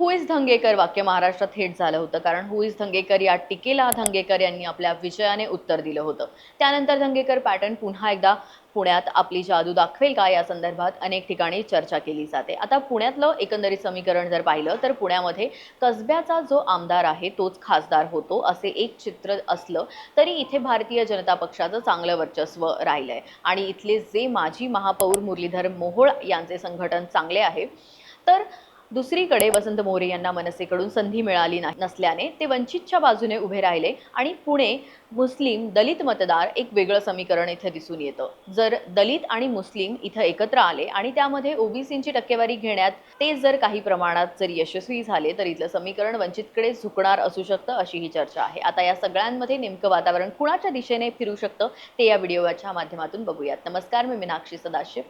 हु is Dhangekar? वाक्य महाराष्ट्रात hit झालं होतं. कारण हु इज धंगेकर? या टीकेला धंगेकर यांनी आपल्या विजयाने उत्तर दिलं होतं. त्यानंतर धंगेकर पॅटर्न पुन्हा एकदा पुण्यात आपली जादू दाखवेल का? या संदर्भात अनेक ठिकाणी चर्चा केली जाते. आता पुण्यातलं एकंदरीत समीकरण जर पाहिलं तर पुण्यामध्ये कसब्याचा जो आमदार आहे तोच खासदार होतो असे एक चित्र असलं तरी इथे भारतीय जनता पक्षाचं चांगलं वर्चस्व राहिलं आहे आणि इथले जे माजी महापौर मुरलीधर मोहोळ यांचे संघटन चांगले आहे तर दुसरीकडे वसंत मोरे यांना मनसेकडून संधी मिळाली नाही. नसल्याने ते वंचितच्या बाजूने उभे राहिले आणि पुणे मुस्लिम दलित मतदार एक वेगळं समीकरण इथे दिसून येतं. जर दलित आणि मुस्लिम इथं एकत्र आले आणि त्यामध्ये ओबीसींची टक्केवारी घेण्यात ते जर काही प्रमाणात जर यशस्वी झाले तर इथलं समीकरण वंचितकडे झुकणार असू शकतं अशी ही चर्चा आहे. आता या सगळ्यांमध्ये नेमकं वातावरण कुणाच्या दिशेने फिरू शकतं ते या व्हिडिओच्या माध्यमातून बघूयात. नमस्कार मी मीनाक्षी सदाशिव.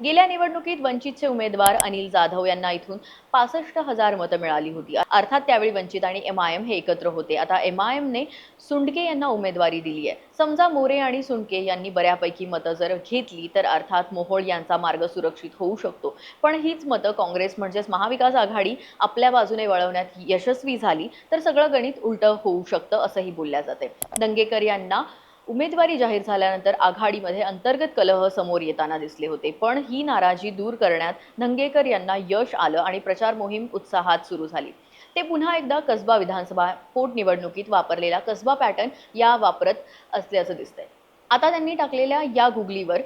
गेल्या निवडणुकीत वंचितचे उमेदवार अनिल जाधव यांना इथून पासष्ट हजार मतं मिळाली होती. अर्थात त्यावेळी वंचित आणि एम आय एम हे एकत्र होते. आता एम आय एमने सुंडके यांना उमेदवारी दिली आहे समजा मोरे आणि सुंडके यांनी बऱ्यापैकी मतं जर घेतली तर अर्थात मोहोळ यांचा मार्ग सुरक्षित होऊ शकतो. पण हीच मतं काँग्रेस म्हणजेच महाविकास आघाडी आपल्या बाजूने वळवण्यात यशस्वी झाली तर सगळं गणित उलटं होऊ शकतं असंही बोलल्या जाते दंगेकर यांना उमेदवारी जाहीर झाल्यानंतर आघाडीमध्ये अंतर्गत कलह समोर येताना दिसले होते. पण ही नाराजी दूर करण्यात धंगेकर यांना यश आलं आणि प्रचार मोहीम उत्साहात सुरू झाली. ते पुन्हा एकदा कसबा विधानसभा पोटनिवडणुकीत वापरलेला कसबा पॅटर्न या वापरत असल्याचं दिसतंय. आता त्यांनी टाकलेल्या या गुगलीवर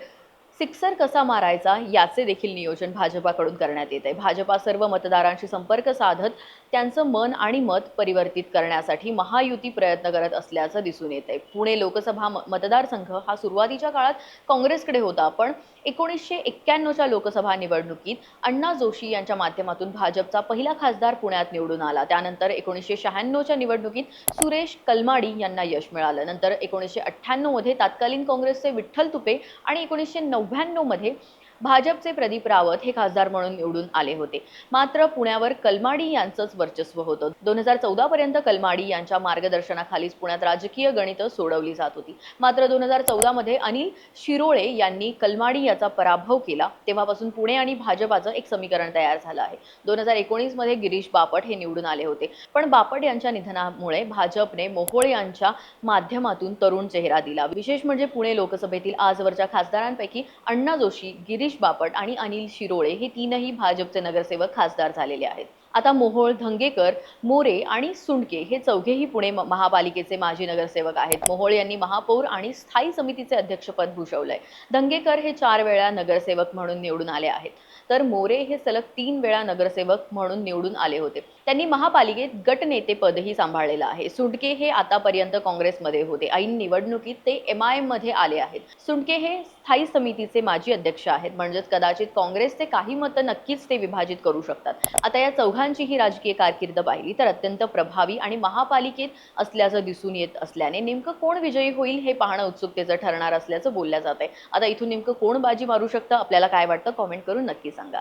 सिक्सर कसा मारायचा याचे देखील नियोजन भाजपाकडून करण्यात येत आहे भाजपा सर्व मतदारांशी संपर्क साधत त्यांचं मन आणि मत परिवर्तित करण्यासाठी महायुती प्रयत्न करत असल्याचं दिसून येत आहे पुणे लोकसभा म- मतदारसंघ हा सुरुवातीच्या काळात काँग्रेसकडे होता पण एकोणीसशे एक्क्याण्णवच्या लोकसभा निवडणुकीत अण्णा जोशी यांच्या माध्यमातून भाजपचा पहिला खासदार पुण्यात निवडून आला. त्यानंतर एकोणीसशे शहाण्णवच्या निवडणुकीत सुरेश कलमाडी यांना यश मिळालं. नंतर एकोणीसशे अठ्ठ्याण्णवमध्ये तत्कालीन काँग्रेसचे विठ्ठल तुपे आणि एकोणीसशे नव्याण्णवमध्ये भाजपचे प्रदीप रावत हे खासदार म्हणून निवडून आले होते. मात्र पुण्यावर कलमाडी यांचंच वर्चस्व होतं. दोन हजार चौदा पर्यंत कलमाडी यांच्या मार्गदर्शनाखालीच पुण्यात राजकीय गणितं सोडवली जात होती. मात्र दोन हजार चौदामध्ये अनिल शिरोळे यांनी कलमाडी याचा पराभव केला. तेव्हापासून पुणे आणि भाजपाचं एक समीकरण तयार झालं आहे. दोन हजार एकोणीसमध्ये गिरीश बापट हे निवडून आले होते. पण बापट यांच्या निधनामुळे भाजपने मोहोळे यांच्या माध्यमातून तरुण चेहरा दिला. विशेष म्हणजे पुणे लोकसभेतील आजवरच्या खासदारांपैकी अण्णा जोशी गिरीश बापट आणि अनिल शिरोळे हे तीनही भाजपचे नगरसेवक खासदार झालेले आहेत. आता मोहोळ धंगेकर मोरे आणि सुंडके हे चौघेही पुणे महापालिकेचे माजी नगरसेवक आहेत. मोहोळ यांनी महापौर आणि स्थायी समितीचे अध्यक्षपद भूषवलंय. धंगेकर हे चार वेळा नगरसेवक म्हणून निवडून आले आहेत. तर मोरे हे सलग तीन वेळा नगरसेवक म्हणून निवडून आले होते. त्यांनी महापालिकेत गटनेते पदही सांभाळलेलं आहे. सुंडके हे आतापर्यंत काँग्रेसमध्ये होते. ऐन निवडणुकीत ते एम आयमध्ये आले आहेत. सुंडके हे स्थायी समितीचे माजी अध्यक्ष आहेत. म्हणजेच कदाचित काँग्रेसचे काही मतं नक्कीच ते विभाजित करू शकतात. आता या चौघांची ही राजकीय कारकीर्द पाहिली तर अत्यंत प्रभावी आणि महापालिकेत असल्याचं दिसून येत असल्याने नेमकं कोण विजयी होईल हे पाहणं उत्सुकतेचं ठरणार असल्याचं बोललं जात आहे. आता इथून नेमकं कोण बाजी मारू शकतं? आपल्याला काय वाटतं? कॉमेंट करून नक्की सांगा.